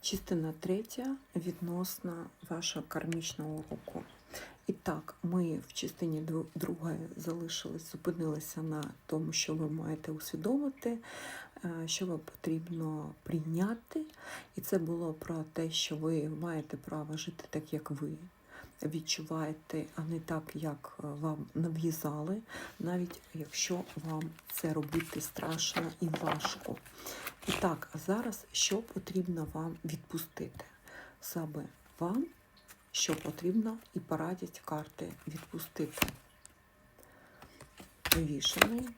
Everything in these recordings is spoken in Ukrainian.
Частина третя відносно вашого кармічного уроку. І так, ми в частині друга залишились, зупинилися на тому, що ви маєте усвідомити, е, що вам потрібно прийняти. І це було про те, що ви маєте право жити так, як ви відчуваєте, а не так, як е, вам нав'язали, навіть якщо вам це робити страшно і важко. І так, а зараз що потрібно вам відпустити? Саме вам, що потрібно, і порадять карти відпустити. Повішений,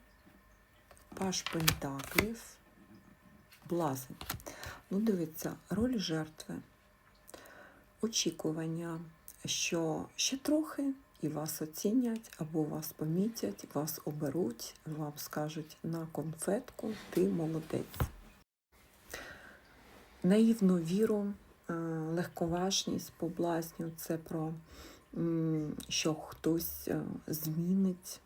паш пентаклів, блазень. Ну, дивіться, роль жертви, очікування, що ще трохи і вас оцінять, або вас помітять, вас оберуть, вам скажуть на конфетку, ти молодець. Наївну віру, е, легковажність по блазню це про що хтось е, змінить,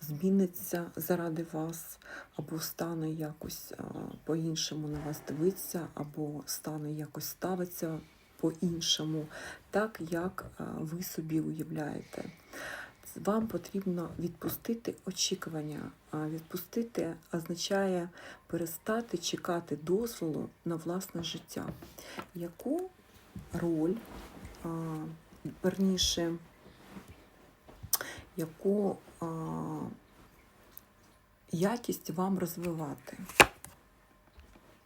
зміниться заради вас, або стане якось е, по-іншому на вас дивитися, або стане якось ставитися по-іншому, так як е, ви собі уявляєте. Вам потрібно відпустити очікування. Відпустити означає перестати чекати дозволу на власне життя. Яку роль, верніше, яку якість вам розвивати?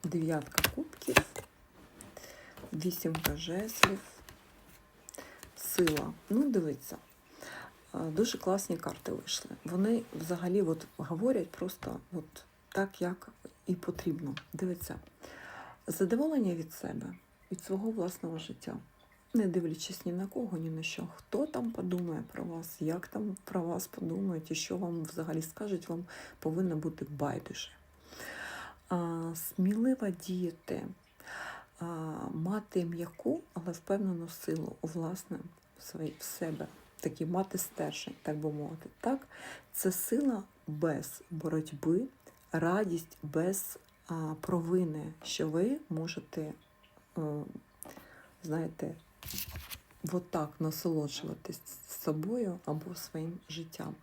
Дев'ятка кубків, вісімка жезлів, сила. Ну, дивіться. Дуже класні карти вийшли. Вони взагалі от говорять просто от так, як і потрібно. Дивіться, задоволення від себе, від свого власного життя, не дивлячись ні на кого, ні на що. Хто там подумає про вас, як там про вас подумають і що вам взагалі скажуть, вам повинно бути байдуже. А, сміливо діяти, мати м'яку, але впевнену силу у власне в себе. Такі мати стержень, так би мовити. Так? Це сила без боротьби, радість без а, провини, що ви можете, знаєте, отак насолоджуватись собою або своїм життям.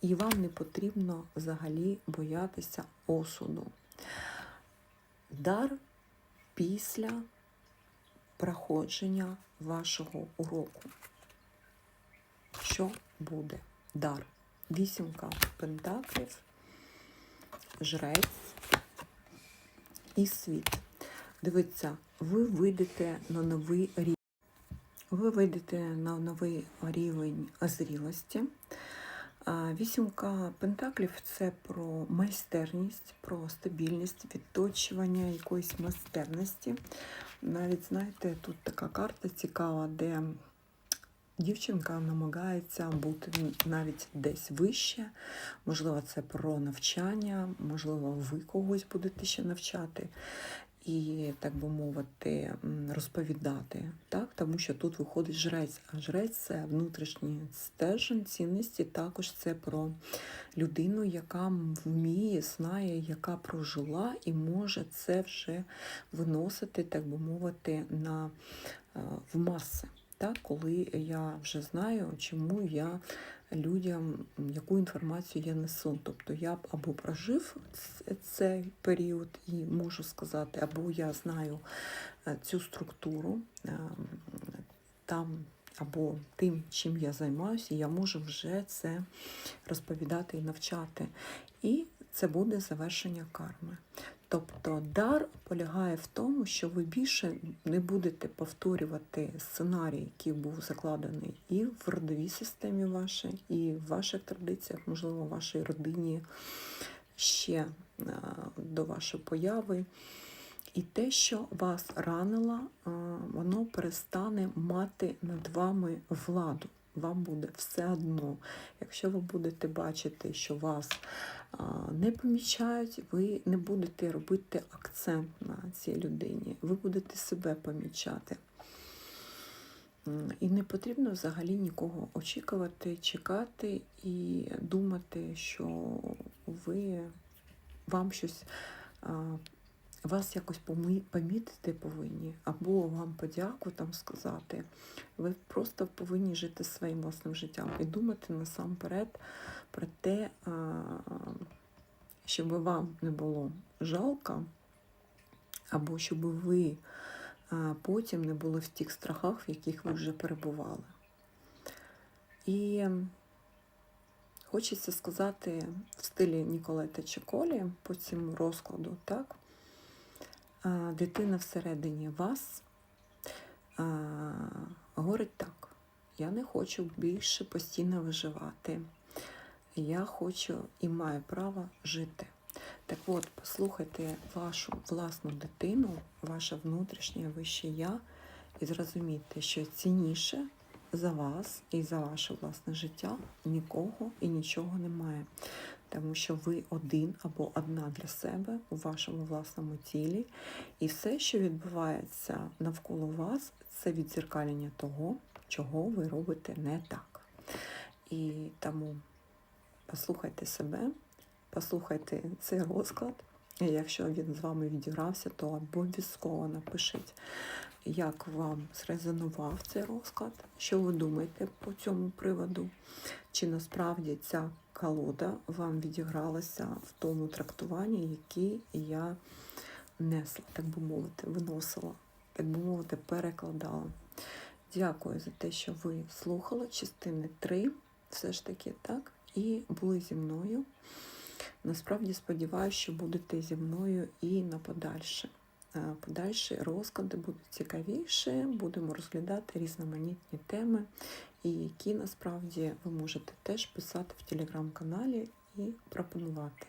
І вам не потрібно взагалі боятися осуду. Дар після проходження вашого уроку. Що буде? Дар. Вісімка пентаклів, жрець і світ. Дивіться, ви вийдете на новий рівень. Ви вийдете на новий рівень зрілості. Вісімка пентаклів це про майстерність, про стабільність, відточування якоїсь майстерності. Навіть, знаєте, тут така карта цікава, де дівчинка намагається бути навіть десь вище. Можливо, це про навчання, можливо, ви когось будете ще навчати. І, так би мовити, розповідати, так? тому що тут виходить жрець, а жрець це внутрішній стержень цінності, також це про людину, яка вміє, знає, яка прожила і може це вже виносити, так би мовити, на, е, в маси. Так, коли я вже знаю, чому я людям, яку інформацію я несу. Тобто я або прожив цей період і можу сказати, або я знаю е, цю структуру е, там, або тим, чим я займаюся, я можу вже це розповідати і навчати. І це буде завершення карми. Тобто дар полягає в тому, що ви більше не будете повторювати сценарій, який був закладений і в родовій системі вашій, і в ваших традиціях, можливо, в вашій родині ще е, до вашої появи. І те, що вас ранило, е, воно перестане мати над вами владу. Вам буде все одно. Якщо ви будете бачити, що вас не помічають, ви не будете робити акцент на цій людині, ви будете себе помічати. І не потрібно взагалі нікого очікувати, чекати і думати, що ви вам щось вас якось помітити повинні, або вам подяку там сказати. Ви просто повинні жити своїм власним життям і думати насамперед про те, щоб вам не було жалко, або щоб ви потім не були в тих страхах, в яких ви вже перебували. І хочеться сказати в стилі Ніколета Чеколі по цьому розкладу, так? Дитина всередині вас говорить так. Я не хочу більше постійно виживати. Я хочу і маю право жити. Так от, послухайте вашу власну дитину, ваше внутрішнє вище я, і зрозумійте, що цінніше за вас і за ваше власне життя нікого і нічого немає. Тому що ви один або одна для себе у вашому власному тілі, і все, що відбувається навколо вас, це відзеркалення того, чого ви робите не так. І тому послухайте себе, послухайте цей розклад. І якщо він з вами відігрався, то обов'язково напишіть, як вам зрезонував цей розклад, що ви думаєте по цьому приводу, чи насправді ця колода вам відігралася в тому трактуванні, яке я несла, так би мовити, виносила, так би мовити, перекладала. Дякую за те, що ви слухали частини 3, все ж таки, так, і були зі мною. Насправді сподіваюся, що будете зі мною і на подальше. Е, Подальші розклади будуть цікавіші, будемо розглядати різноманітні теми, і які насправді ви можете теж писати в телеграм-каналі і пропонувати.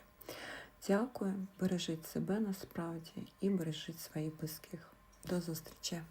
Дякую, бережіть себе насправді і бережіть своїх близьких. До зустрічі!